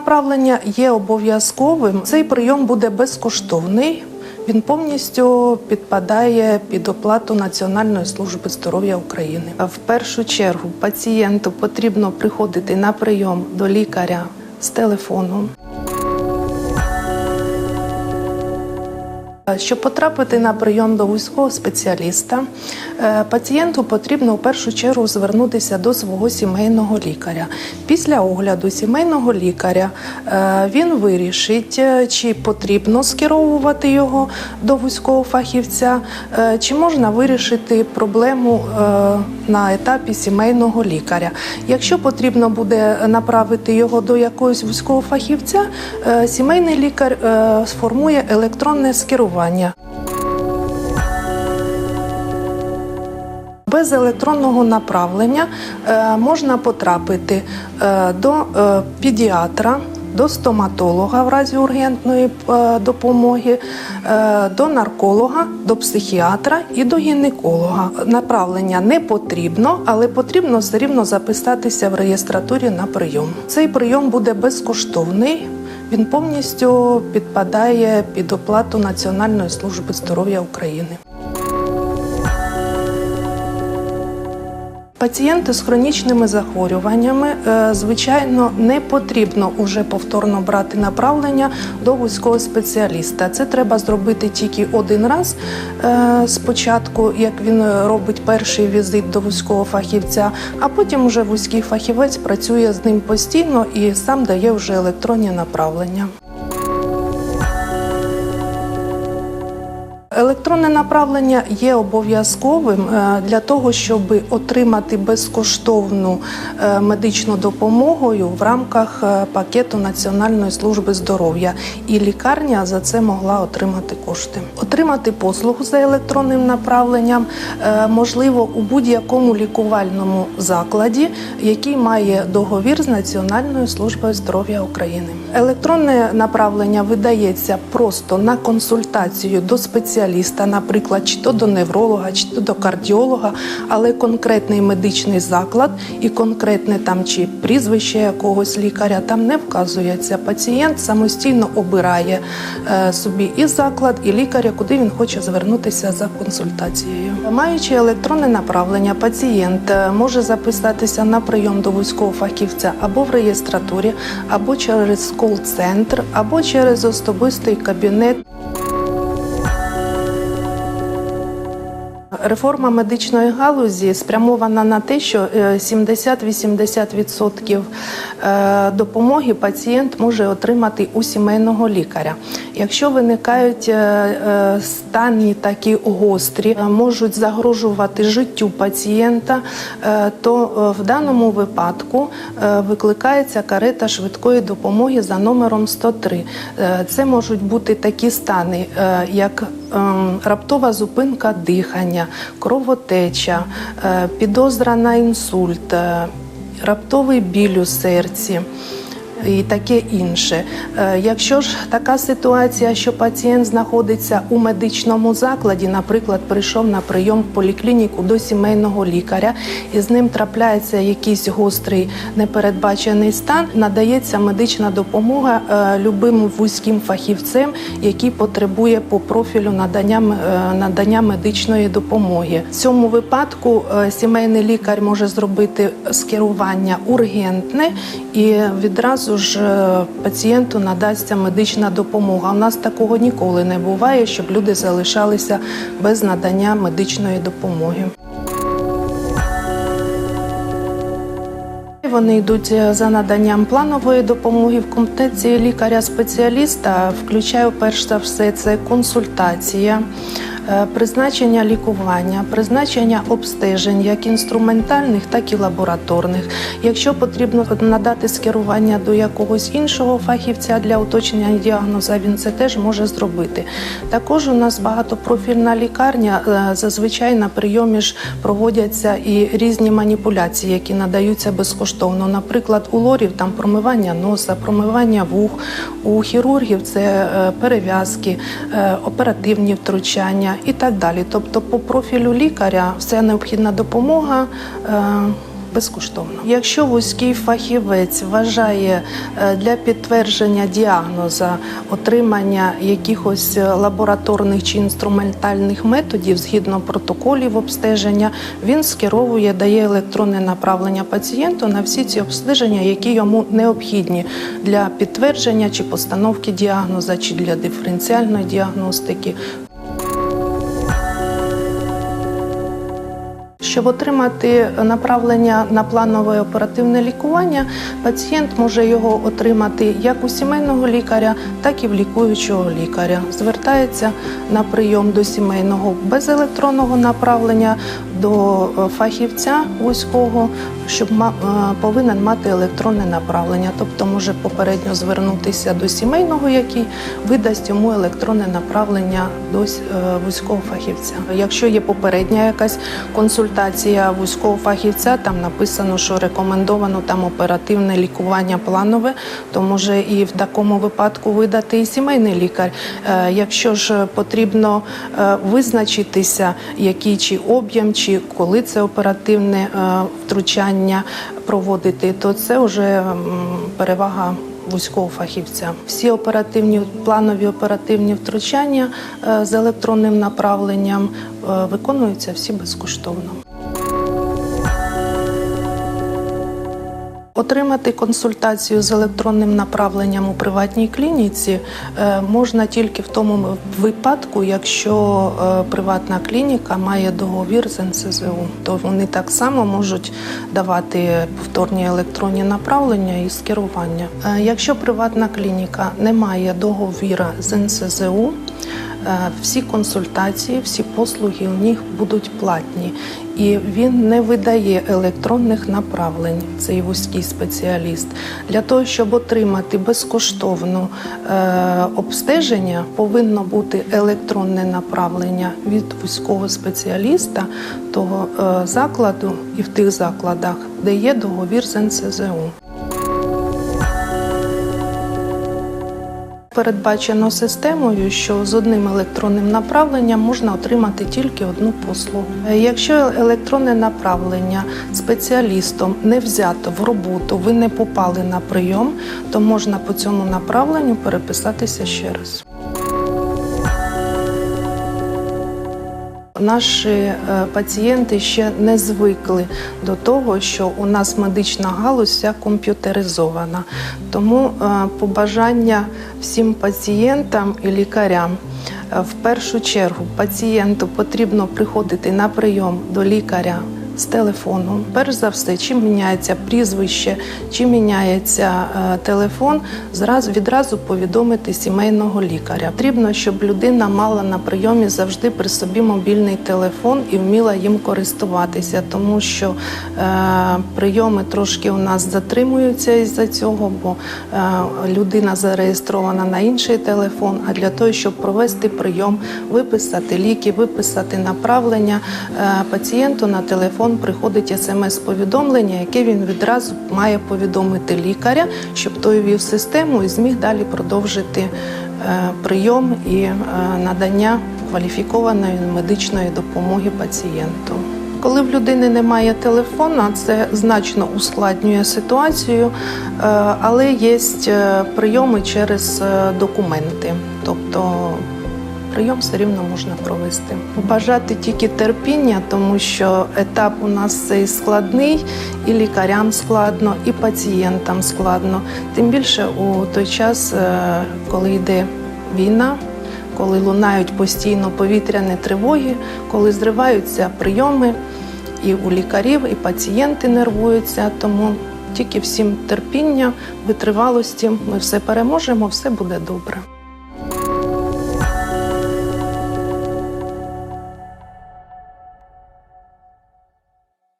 направлення є обов'язковим. Цей прийом буде безкоштовний. Він повністю підпадає під оплату Національної служби здоров'я України. В першу чергу пацієнту потрібно приходити на прийом до лікаря з телефону. Щоб потрапити на прийом до вузького спеціаліста, е, пацієнту потрібно в першу чергу звернутися до свого сімейного лікаря. Після огляду сімейного лікаря е, він вирішить, е, чи потрібно скеровувати його до вузького фахівця, е, чи можна вирішити проблему е, на етапі сімейного лікаря. Якщо потрібно буде направити його до якогось вузького фахівця, е, сімейний лікар е, сформує електронне скерування. Без електронного направлення е, можна потрапити е, до е, педіатра, до стоматолога в разі ургентної допомоги, до нарколога, до психіатра і до гінеколога. Направлення не потрібно, але потрібно все рівно записатися в реєстратурі на прийом. Цей прийом буде безкоштовний. Він повністю підпадає під оплату Національної служби здоров'я України. Пацієнти з хронічними захворюваннями, е, звичайно, не потрібно уже повторно брати направлення до вузького спеціаліста. Це треба зробити тільки один раз е, спочатку, як він робить перший візит до вузького фахівця, а потім уже вузький фахівець працює з ним постійно і сам дає вже електронні направлення. Електронне направлення є обов'язковим е, для того, щоб отримати безкоштовну е, медичну допомогу в рамках е, пакету Національної служби здоров'я. І лікарня за це могла отримати кошти. Отримати послугу за електронним направленням можливо у будь-якому лікувальному закладі, який має договір з Національною службою здоров'я України. Електронне направлення видається просто на консультацію до спеціаліста, наприклад, чи то до невролога, чи то до кардіолога, але конкретний медичний заклад і конкретне там чи прізвище якогось лікаря там не вказується. Пацієнт самостійно обирає е, собі і заклад, і лікаря, куди він хоче звернутися за консультацією. Маючи електронне направлення, пацієнт е, може записатися на прийом до вузького фахівця або в реєстратурі, або через кол-центр, або через особистий кабінет. Реформа медичної галузі спрямована на те, що е, 70-80% е, допомоги пацієнт може отримати у сімейного лікаря. Якщо виникають е, е, стані такі гострі, е, можуть загрожувати життю пацієнта, е, то е, в даному випадку е, викликається карета швидкої допомоги за номером 103. Е, Це можуть бути такі стани, е, як раптова зупинка дихання, кровотеча, е, підозра на інсульт, е, раптовий біль у серці. І таке інше. Е, Якщо ж така ситуація, що пацієнт знаходиться у медичному закладі, наприклад, прийшов на прийом в поліклініку до сімейного лікаря, і з ним трапляється якийсь гострий непередбачений стан, надається медична допомога е, любим вузьким фахівцем, який потребує по профілю надання, е, надання медичної допомоги. В цьому випадку сімейний лікар може зробити скерування ургентне і відразу ж е, пацієнту надасться медична допомога. У нас такого ніколи не буває, щоб люди залишалися без надання медичної допомоги. Вони йдуть е, за наданням планової допомоги в компетенції лікаря-спеціаліста. Включаю перш за все це консультація, призначення лікування, призначення обстежень, як інструментальних, так і лабораторних. Якщо потрібно надати скерування до якогось іншого фахівця для уточнення діагноза, він це теж може зробити. Також у нас багатопрофільна лікарня. е, Зазвичай на прийомі ж проводяться і різні маніпуляції, які надаються безкоштовно. Наприклад, у лорів там промивання носа, промивання вух, у хірургів це е, перев'язки, е, оперативні втручання і так далі. Тобто, по профілю лікаря вся необхідна допомога. е, безкоштовно. Якщо вузький фахівець вважає е, для підтвердження діагноза отримання якихось лабораторних чи інструментальних методів згідно протоколів обстеження, він скеровує, дає електронне направлення пацієнту на всі ці обстеження, які йому необхідні для підтвердження чи постановки діагноза, чи для диференціальної діагностики. Щоб отримати направлення на планове оперативне лікування, пацієнт може його отримати як у сімейного лікаря, так і в лікуючого лікаря. Звертається на прийом до сімейного без електронного направлення, до е, фахівця вузького, щоб е, повинен мати електронне направлення, тобто може попередньо звернутися до сімейного, який видасть йому електронне направлення до е, вузького фахівця. Якщо є попередня якась консультація вузького фахівця, там написано, що рекомендовано там оперативне лікування планове, то може і в такому випадку видати і сімейний лікар. Е, Якщо ж потрібно е, визначитися, який чи об'єм, чи коли це оперативне е, втручання проводити, то це вже перевага вузького фахівця. Всі оперативні планові оперативні втручання з електронним направленням виконуються всі безкоштовно. Отримати консультацію з електронним направленням у приватній клініці е, можна тільки в тому випадку, якщо е, приватна клініка має договір з НСЗУ, то вони так само можуть давати повторні електронні направлення і скерування. Е, Якщо приватна клініка не має договіра з НСЗУ, всі консультації, всі послуги у них будуть платні, і він не видає електронних направлень. Цей вузький спеціаліст для того, щоб отримати безкоштовне е, обстеження, повинно бути електронне направлення від вузького спеціаліста того е, закладу і в тих закладах, де є договір з НСЗУ. Передбачено системою, що з одним електронним направленням можна отримати тільки одну послугу. Е, Якщо електронне направлення спеціалістом не взято в роботу, ви не попали на прийом, то можна по цьому направленню переписатися ще раз. Наші е, пацієнти ще не звикли до того, що у нас медична галузь вся комп'ютеризована. Тому е, побажання всім пацієнтам і лікарям. Е, В першу чергу пацієнту потрібно приходити на прийом до лікаря з телефону. Перш за все, чим міняється прізвище, чим міняється е, телефон, зразу відразу повідомити сімейного лікаря. Потрібно, щоб людина мала на прийомі завжди при собі мобільний телефон і вміла їм користуватися, тому що е, прийоми трошки у нас затримуються із-за цього, бо е, людина зареєстрована на інший телефон. А для того, щоб провести прийом, виписати ліки, виписати направлення е, пацієнту на телефон приходить смс-повідомлення, яке він відразу має повідомити лікаря, щоб той ввів систему і зміг далі продовжити е, прийом і е, надання кваліфікованої медичної допомоги пацієнту. Коли в людини немає телефона, це значно ускладнює ситуацію, е, але є прийоми через документи, тобто прийом все рівно можна провести. Бажати тільки терпіння, тому що етап у нас цей складний, і лікарям складно, і пацієнтам складно. Тим більше у той час, е, коли йде війна. Коли лунають постійно повітряні тривоги, коли зриваються прийоми, і у лікарів, і пацієнти нервуються. Тому тільки всім терпіння, витривалості. Ми все переможемо, все буде добре.